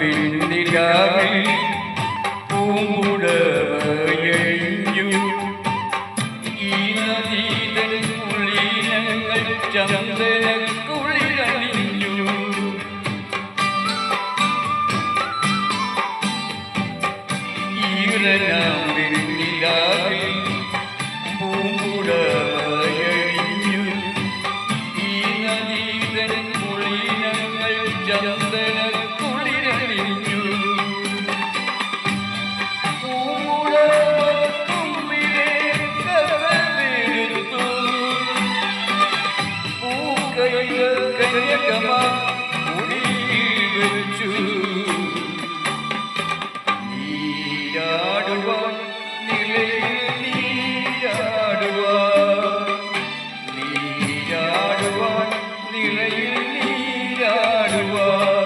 ഈറനാമ്പിന്നിലാവിൽ പൂമ്പുടവയഴിഞ്ഞു ഈ നദീതൻ കുളിരങ്ങൾ ചന്ദന ചന്ദന